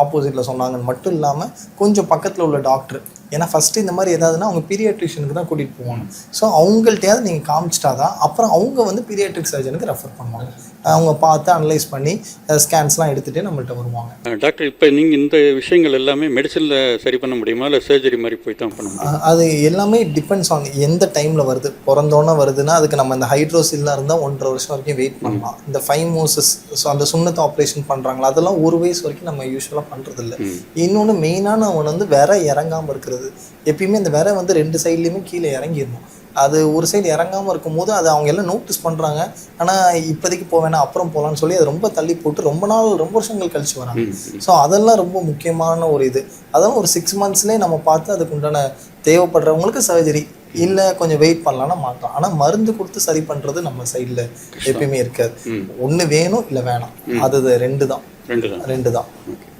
ஆப்போசிட்டில் சொன்னாங்கன்னு மட்டும் இல்லாமல் கொஞ்சம் பக்கத்தில் உள்ள டாக்டர் ஏன்னா ஃபஸ்ட்டு இந்த மாதிரி ஏதாவதுன்னா அவங்க பீரியாட்ரிஷியனுக்கு தான் கூட்டிகிட்டு போவாங்க. ஸோ அவங்கள்ட்டையாவது நீங்கள் காமிச்சிட்டா தான் அப்புறம் அவங்க வந்து பீரியாட்ரிக் சர்ஜனுக்கு ரெஃபர் பண்ணுவாங்க. அவங்க பார்த்து அனலைஸ் பண்ணி ஸ்கேன்ஸ்லாம் எடுத்துகிட்டே நம்மள்ட்ட வருவாங்க. டாக்டர் இப்போ நீங்கள் இந்த விஷயங்கள் எல்லாமே மெடிசனில் சரி பண்ண முடியுமா? இல்லை சர்ஜரி மாதிரி போய் தான் பண்ண அது எல்லாமே டிபெண்ட்ஸ் ஆன் எந்த டைமில் வருது. பிறந்தோன்னே வருதுன்னா அதுக்கு நம்ம இந்த ஹைட்ரோசில்லாம் இருந்தால் ஒன்றரை வருஷம் வரைக்கும் வெயிட் பண்ணலாம். இந்த ஃபைவ் மோசஸ் ஸோ அந்த சுண்ணத்து ஆப்ரேஷன் பண்ணுறாங்களா அதெல்லாம் ஒரு வயசு வரைக்கும் நம்ம யூஸ்வலாக பண்ணுறது இல்லை இன்னொன்று மெயினான ஒன்று வந்து விர இறங்காமல் இருக்கிறது. எப்பயுமே இந்த விர வந்து ரெண்டு சைட்லேயுமே கீழே இறங்கிடணும். அது ஒரு சைடு இறங்காமல் இருக்கும்போது அதை அவங்க எல்லாம் நோட்டீஸ் பண்ணுறாங்க ஆனால் இப்போதைக்கு போக வேணாம் அப்புறம் போகலான்னு சொல்லி அதை ரொம்ப தள்ளி போட்டு ரொம்ப நாள் ரொம்ப வருஷங்கள் கழிச்சு வராங்க. ஸோ அதெல்லாம் ரொம்ப முக்கியமான ஒரு இது. அதெல்லாம் ஒரு சிக்ஸ் மந்த்ஸ்லேயே நம்ம பார்த்து அதுக்கு உண்டான தேவைப்படுறவங்களுக்கு சர்ஜரி இல்லை கொஞ்சம் வெயிட் பண்ணலாம்னா மாட்டோம் ஆனால் மருந்து கொடுத்து சரி பண்ணுறது நம்ம சைடில் எப்பயுமே இருக்காது. ஒன்று வேணும் இல்லை வேணாம். அது ரெண்டு தான். ரெண்டு தான்.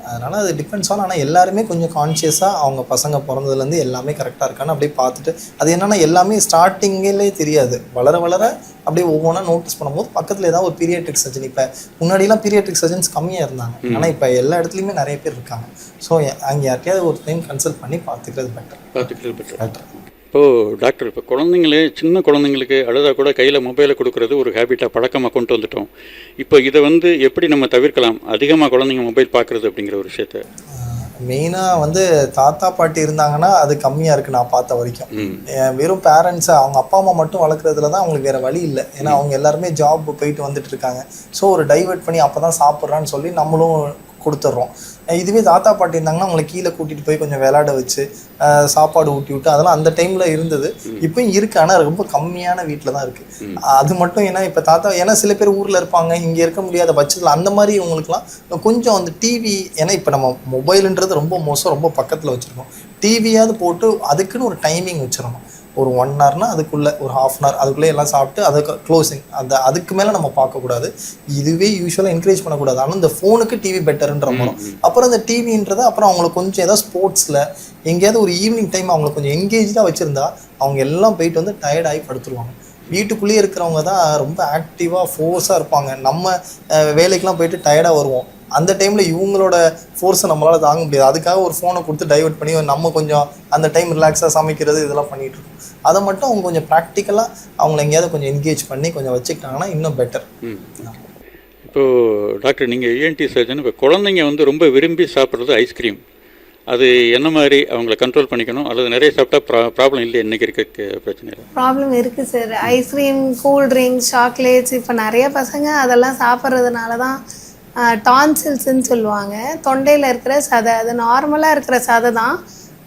அதனால அது டிபெண்ட்ஸ் ஆன் ஆனால் எல்லாருமே கொஞ்சம் கான்ஷியஸாக அவங்க பசங்க பிறந்ததுலேருந்து எல்லாமே கரெக்டாக இருக்கான்னு அப்படியே பார்த்துட்டு அது என்னன்னா எல்லாமே ஸ்டார்டிங்கிலே தெரியாது. வளர வளர அப்படியே ஒவ்வொன்றா நோட்டீஸ் பண்ணும்போது பக்கத்தில் ஏதாவது ஒரு பீரியாட்ரிக் சர்ஜன் இப்போ முன்னாடிலாம் பீரியாட்ரிக் சர்ஜன்ஸ் கம்மியாக இருந்தாங்க. ஆனால் இப்போ எல்லா இடத்துலையுமே நிறைய பேர் இருக்காங்க. ஸோ அங்கே யார்கிட்டயாவது ஒரு டைம் கன்சல்ட் பண்ணி பார்த்துக்கிறது பெட்டர் பார்த்துக்கிறது பெட்டர் இப்போது டாக்டர் இப்போ குழந்தைங்களே சின்ன குழந்தைங்களுக்கு அழுதா கூட கையில் மொபைலை கொடுக்கறது ஒரு ஹேபிட்டாக பழக்கமாக கொண்டு வந்துட்டோம். இப்போ இதை வந்து எப்படி நம்ம தவிர்க்கலாம்? அதிகமாக குழந்தைங்க மொபைல் பார்க்குறது அப்படிங்கிற ஒரு விஷயத்த. மெயினாக வந்து தாத்தா பாட்டி இருந்தாங்கன்னா அது கம்மியாக இருக்குது நான் பார்த்த வரைக்கும். வெறும் பேரண்ட்ஸை அவங்க அப்பா அம்மா மட்டும் வளர்க்குறதுல தான் அவங்களுக்கு வேறு வழி இல்லை. ஏன்னா அவங்க எல்லாருமே ஜாப் போயிட்டு வந்துட்டு இருக்காங்க. ஸோ ஒரு டைவர்ட் பண்ணி அப்போ தான் சாப்பிட்றான்னு சொல்லி நம்மளும் கொடுத்துட்றோம். இதுவே தாத்தா பாட்டி இருந்தாங்கன்னா அவங்கள கீழே கூட்டிகிட்டு போய் கொஞ்சம் விளையாட வச்சு சாப்பாடு ஊட்டி விட்டு அதெல்லாம் அந்த டைமில் இருந்தது. இப்பயும் இருக்கு ஆனால் ரொம்ப கம்மியான வீட்டில் தான் இருக்குது அது மட்டும் ஏன்னா இப்போ தாத்தா ஏன்னா சில பேர் ஊரில் இருப்பாங்க இங்கே இருக்க முடியாத பட்சத்தில் அந்த மாதிரி இவங்களுக்குலாம் கொஞ்சம் அந்த டிவி ஏன்னா இப்போ நம்ம மொபைலுன்றது ரொம்ப மோசம் ரொம்ப பக்கத்தில் வச்சுருக்கோம். டிவியாவது போட்டு அதுக்குன்னு ஒரு டைமிங் வச்சிடணும். ஒரு ஒன் ஹவர்னா அதுக்குள்ளே ஒரு ஹாஃப் அன் ஹவர் அதுக்குள்ளே எல்லாம் சாப்பிட்டு அதுக்கு க்ளோசிங் அந்த அதுக்கு மேலே நம்ம பார்க்கக்கூடாது. இதுவே யூஸ்வலாக என்கரேஜ் பண்ணக்கூடாது. ஆனால் இந்த ஃபோனுக்கு டிவி பெட்டர்ன்ற மாதிரி அப்புறம் இந்த டிவின்றது அப்புறம் அவங்களுக்கு கொஞ்சம் ஏதாவது ஸ்போர்ட்ஸில் எங்கேயாவது ஒரு ஈவினிங் டைம் அவங்களை கொஞ்சம் என்கேஜாக வச்சுருந்தா அவங்க எல்லாம் போயிட்டு வந்து டயர்ட் ஆகி படுத்துருவாங்க. வீட்டுக்குள்ளேயே இருக்கிறவங்க தான் ரொம்ப ஆக்டிவாக ஃபோர்ஸாக இருப்பாங்க. நம்ம வேலைக்கெலாம் போயிட்டு டயர்டாக வருவோம். அந்த டைமில் இவங்களோட ஃபோர்ஸை நம்மளால் தாங்க முடியாது. அதுக்காக ஒரு ஃபோனை கொடுத்து டைவர்ட் பண்ணி நம்ம கொஞ்சம் அந்த டைம் ரிலாக்ஸாக சமைக்கிறது இதெல்லாம் பண்ணிட்டு இருக்கோம். அதை மட்டும் அவங்க கொஞ்சம் ப்ராக்டிக்கலாக அவங்கள எங்கேயாவது கொஞ்சம் என்கேஜ் பண்ணி கொஞ்சம் வச்சுக்கிட்டாங்கன்னா இன்னும் பெட்டர் இப்போது டாக்டர் நீங்கள் ஏஎன்டி சர்ஜன் இப்போ குழந்தைங்க வந்து ரொம்ப விரும்பி சாப்பிட்றது ஐஸ்கிரீம் அது என்ன மாதிரி அவங்கள கண்ட்ரோல் பண்ணிக்கணும்? அல்லது நிறைய சாப்பிட்டா ப்ரா ப்ராப்ளம் இல்லை இன்னைக்கு இருக்க பிரச்சனை இல்லை ப்ராப்ளம் இருக்குது sir ice cream cool drinks chocolates இப்போ நிறைய பசங்க அதெல்லாம் சாப்பிட்றதுனால தான் டான்சில்ஸ்ன்னு சொல்லுவாங்க. தொண்டையில் இருக்கிற சதை அது நார்மலாக இருக்கிற சதை தான்.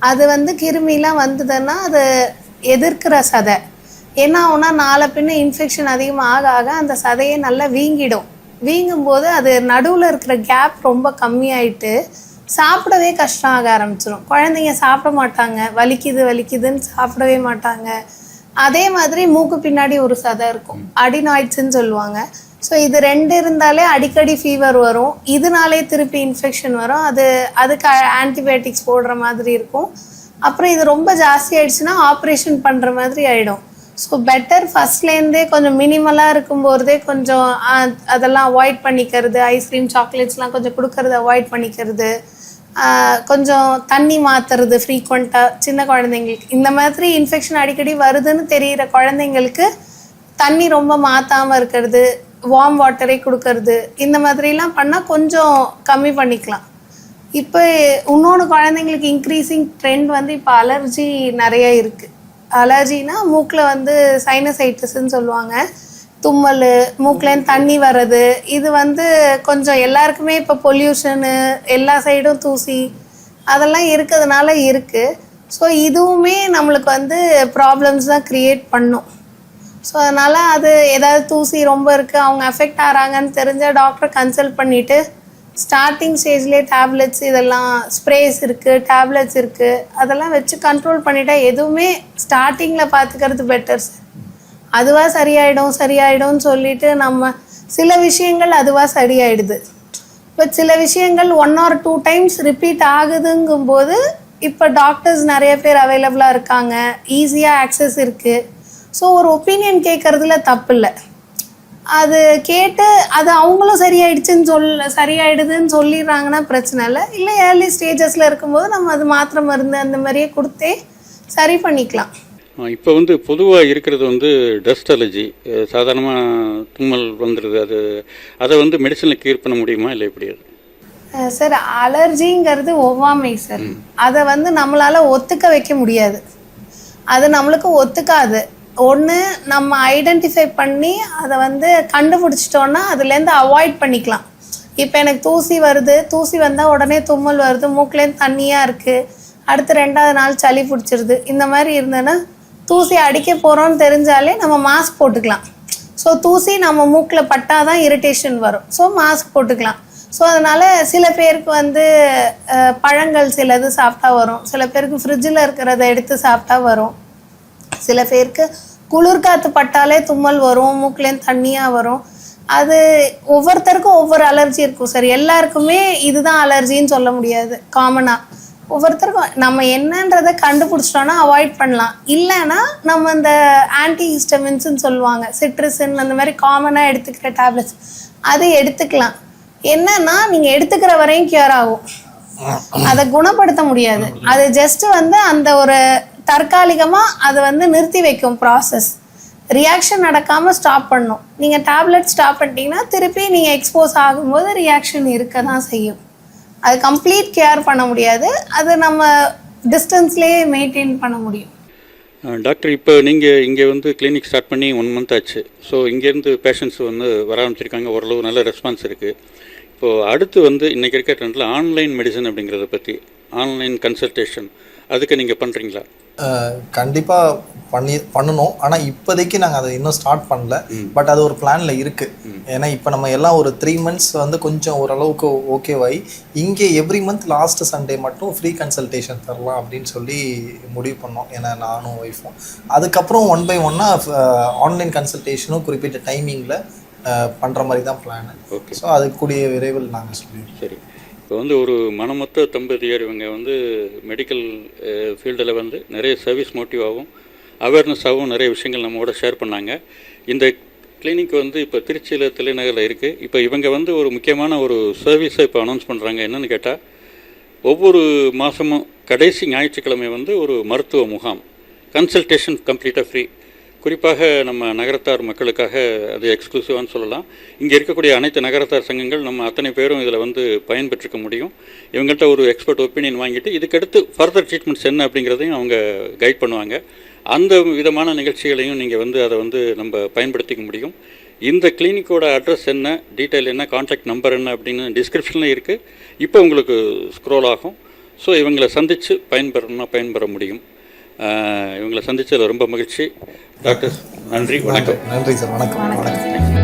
அது வந்து கிருமிலாம் வந்ததுன்னா அது எதிர்க்கிற சதை. என்ன ஆகுனா நாளை பின்ன இன்ஃபெக்ஷன் அதிகமாக ஆக ஆக அந்த சதையை நல்லா வீங்கிடும். வீங்கும்போது அது நடுவில் இருக்கிற கேப் ரொம்ப கம்மியாயிட்டு சாப்பிடவே கஷ்டம் ஆக ஆரம்பிச்சிடும் குழந்தைங்க சாப்பிட மாட்டாங்க. வலிக்குது வலிக்குதுன்னு சாப்பிடவே மாட்டாங்க. அதே மாதிரி மூக்கு பின்னாடி ஒரு சதை இருக்கும். அடினாய்ட்ஸ்ன்னு சொல்லுவாங்க. ஸோ இது ரெண்டு இருந்தாலே அடிக்கடி ஃபீவர் வரும். இதனாலே திருப்பி இன்ஃபெக்ஷன் வரும். அது அதுக்கு ஆன்டிபயோட்டிக்ஸ் போடுற மாதிரி இருக்கும். அப்புறம் இது ரொம்ப ஜாஸ்தி ஆயிடுச்சுன்னா ஆப்ரேஷன் பண்ணுற மாதிரி ஆகிடும் ஸோ பெட்டர் ஃபஸ்ட்லேருந்தே கொஞ்சம் மினிமலாக இருக்கும்போதே கொஞ்சம் அதெல்லாம் அவாய்ட் பண்ணிக்கிறது ஐஸ்கிரீம் சாக்லேட்ஸ்லாம் கொஞ்சம் கொடுக்கறது அவாய்ட் பண்ணிக்கிறது. கொஞ்சம் தண்ணி மாற்றுறது ஃப்ரீக்வெண்ட்டாக சின்ன குழந்தைங்களுக்கு. இந்த மாதிரி இன்ஃபெக்ஷன் அடிக்கடி வருதுன்னு தெரிகிற குழந்தைங்களுக்கு தண்ணி ரொம்ப மாற்றாமல் இருக்கிறது வார்ம் வாட்டரே கொடுக்கறது இந்த மாதிரிலாம் பண்ணால் கொஞ்சம் கம்மி பண்ணிக்கலாம். இப்போ இன்னொன்று குழந்தைங்களுக்கு இன்க்ரீஸிங் ட்ரெண்ட் வந்து இப்போ அலர்ஜி நிறைய இருக்குது அலர்ஜினா மூக்கில் வந்து சைனசைட்டிஸ்ன்னு சொல்லுவாங்க. தும்மல் மூக்குலேருந்து தண்ணி வர்றது இது வந்து கொஞ்சம் எல்லாருக்குமே இப்போ பொல்யூஷனு எல்லா சைடும் தூசி அதெல்லாம் இருக்கிறதுனால இருக்குது ஸோ இதுவுமே நம்மளுக்கு வந்து ப்ராப்ளம்ஸ் தான் க்ரியேட் பண்ணும். ஸோ அதனால் அது ஏதாவது தூசி ரொம்ப இருக்குது அவங்க அஃபெக்ட் ஆகிறாங்கன்னு தெரிஞ்சால் டாக்டர் கன்சல்ட் பண்ணிவிட்டு ஸ்டார்டிங் ஸ்டேஜ்லேயே டேப்லெட்ஸ் இதெல்லாம் ஸ்ப்ரேஸ் இருக்குது டேப்லெட்ஸ் இருக்குது அதெல்லாம் வச்சு கண்ட்ரோல் பண்ணிட்டா எதுவுமே ஸ்டார்டிங்கில் பார்த்துக்கிறது பெட்டர் சார் அதுவாக சரியாயிடும் சரியாயிடும்னு சொல்லிட்டு நம்ம சில விஷயங்கள் அதுவாக சரியாயிடுது. இப்போ சில விஷயங்கள் one or two times repeat ஆகுதுங்கும்போது இப்போ டாக்டர்ஸ் நிறைய பேர் அவைலபிளாக இருக்காங்க ஈஸியாக ஆக்சஸ் இருக்குது ஸோ ஒரு ஒப்பீனியன் கேட்குறதுல தப்பு இல்லை. அது கேட்டு அது அவங்களும் சரியாயிடுச்சுன்னு சொல் சரியாயிடுதுன்னு சொல்லிடுறாங்கன்னா பிரச்சனை இல்லை. இல்லை ஏர்லி ஸ்டேஜஸில் இருக்கும்போது நம்ம அது மாத்திரை மருந்து அந்த மாதிரியே கொடுத்தே சரி பண்ணிக்கலாம். இப்போ வந்து பொதுவாக இருக்கிறது வந்து டஸ்ட் அலர்ஜி சாதாரணமாக தும்மல் வந்துடுது அது அதை வந்து மெடிசனில் கியூர் பண்ண முடியுமா இல்லை எப்படி அது? சார் அலர்ஜிங்கிறது ஒவ்வாமை சார் அதை வந்து நம்மளால ஒத்துக்க வைக்க முடியாது. அது நம்மளுக்கு ஒத்துக்காது. ஒன்று நம்ம ஐடென்டிஃபை பண்ணி அதை வந்து கண்டுபிடிச்சிட்டோன்னா அதுலேருந்து அவாய்ட் பண்ணிக்கலாம். இப்போ எனக்கு தூசி வருது. தூசி வந்தால் உடனே தும்மல் வருது. மூக்குலேருந்து தண்ணியாக இருக்குது அடுத்து ரெண்டாவது நாள் சளி பிடிச்சிருது. இந்த மாதிரி இருந்ததுன்னா தூசி அடிக்க போகிறோம்னு தெரிஞ்சாலே நம்ம மாஸ்க் போட்டுக்கலாம். ஸோ தூசி நம்ம மூக்கில் பட்டாதான் தான் இரிட்டேஷன் வரும். ஸோ மாஸ்க் போட்டுக்கலாம். ஸோ அதனால் சில பேருக்கு வந்து பழங்கள் சிலது சாப்பிட்டா வரும். சில பேருக்கு ஃப்ரிட்ஜில் இருக்கிறத எடுத்து சாப்பிட்டா வரும். சில பேருக்கு குளிர் காற்று பட்டாலே தும்மல் வரும் மூக்குலேருந்து தண்ணியாக வரும். அது ஒவ்வொருத்தருக்கும் ஒவ்வொரு அலர்ஜி இருக்கும். சார் எல்லாருக்குமே இதுதான் அலர்ஜின்னு சொல்ல முடியாது. காமனாக ஒவ்வொருத்தருக்கும் நம்ம என்னன்றதை கண்டுபிடிச்சிட்டோன்னா அவாய்ட் பண்ணலாம். இல்லைன்னா நம்ம இந்த ஆன்டி ஹிஸ்டமின்ஸ்னு சொல்லுவாங்க சிட்ரிசன் அந்த மாதிரி காமனாக எடுத்துக்கிற டேப்லெட்ஸ் அது எடுத்துக்கலாம். என்னன்னா நீங்கள் எடுத்துக்கிற வரையும் கியூர் ஆகும். அதை குணப்படுத்த முடியாது. அது ஜஸ்ட் வந்து அந்த ஒரு தற்காலிகமா அதை வந்து நிறுத்தி வைக்கும் ப்ராசஸ் ரியாக்ஷன் நடக்காம ஸ்டாப் பண்ணும். நீங்க டேப்லெட் ஸ்டாப் பண்ணிட்டீங்கன்னா திருப்பி நீங்க எக்ஸ்போஸ் ஆகும்போது ரியாக்ஷன் இருக்க தான் செய்யும். அது கம்ப்ளீட் கேர் பண்ண முடியாது. அது நம்ம டிஸ்டன்ஸ்லேயே மெயின்டைன் பண்ண முடியும். டாக்டர் இப்போ நீங்கள் இங்கே வந்து கிளினிக் ஸ்டார்ட் பண்ணி ஒன் மந்த் ஆச்சு. ஸோ இங்கேருந்து பேஷண்ட்ஸ் வந்து வர ஆரம்பிச்சிருக்காங்க. ஓரளவு நல்ல ரெஸ்பான்ஸ் இருக்குது இப்போது அடுத்து வந்து இன்றைக்கி இருக்க ட்ரெண்டில் ஆன்லைன் மெடிசன் அப்படிங்கிறத பற்றி ஆன்லைன் கன்சல்டேஷன் அதுக்கு நீங்கள் பண்ணுறீங்களா கண்டிப்பாக பண்ணி பண்ணணும். ஆனால் இப்போதைக்கு நாங்கள் அதை இன்னும் ஸ்டார்ட் பண்ணல. பட் அது ஒரு பிளானில் இருக்குது ஏன்னா இப்போ நம்ம எல்லாம் ஒரு த்ரீ மந்த்ஸ் வந்து கொஞ்சம் ஓரளவுக்கு ஓகேவாய் இங்கே எவ்ரி மந்த் லாஸ்ட் சண்டே மட்டும் ஃப்ரீ கன்சல்டேஷன் தரலாம் அப்படின்னு சொல்லி முடிவு பண்ணோம். ஏன்னா நானும் ஒய்ஃபும் அதுக்கப்புறம் ஒன் பை ஒன்னாக ஆன்லைன் கன்சல்டேஷனும் குறிப்பிட்ட டைமிங்கில் பண்ணுற மாதிரி தான் பிளான். ஸோ அது கூடிய விரைவில் நாங்கள் சொல்லிடுவோம் சரி. இப்போ வந்து ஒரு மனமொத்த தம்பதியர் இவங்க வந்து மெடிக்கல் ஃபீல்டில் வந்து நிறைய சர்வீஸ் மோட்டிவாகவும் அவேர்னஸாகவும் நிறைய விஷயங்கள் நம்மோட ஷேர் பண்ணாங்க. இந்த கிளினிக் வந்து இப்போ திருச்சியில் தலைநகரில் இருக்குது இப்போ இவங்க வந்து ஒரு முக்கியமான ஒரு சர்வீஸை இப்போ அனௌன்ஸ் பண்ணுறாங்க என்னென்னு கேட்டால் ஒவ்வொரு மாதமும் கடைசி ஞாயிற்றுக்கிழமை வந்து ஒரு மருத்துவ முகாம். கன்சல்டேஷன் கம்ப்ளீட்டாக ஃப்ரீ குறிப்பாக நம்ம நகரத்தார் மக்களுக்காக அது எக்ஸ்க்ளூசிவான்னு சொல்லலாம். இங்கே இருக்கக்கூடிய அனைத்து நகரத்தார் சங்கங்கள் நம்ம அத்தனை பேரும் இதில் வந்து பயன்பெற்றுக்க முடியும். இவங்கள்ட்ட ஒரு எக்ஸ்பர்ட் ஒப்பீனியன் வாங்கிட்டு இதுக்கடுத்து ஃபர்தர் ட்ரீட்மெண்ட்ஸ் என்ன அப்படிங்கிறதையும் அவங்க கைட் பண்ணுவாங்க. அந்த விதமான நிகழ்ச்சிகளையும் நீங்கள் வந்து அதை வந்து நம்ம பயன்படுத்திக்க முடியும். இந்த கிளினிக்கோட அட்ரஸ் என்ன டீட்டெயில் என்ன காண்டாக்ட் நம்பர் என்ன அப்படின்னு டிஸ்கிரிப்ஷனில் இருக்குது இப்போ உங்களுக்கு ஸ்க்ரோல் ஆகும். ஸோ இவங்களை சந்தித்து பயன்பெறணும்னா பயன்பெற முடியும். இவங்களை சந்திச்சதுல ரொம்ப மகிழ்ச்சி. டாக்டர் நன்றி வணக்கம். நன்றி சார். வணக்கம். வணக்கம்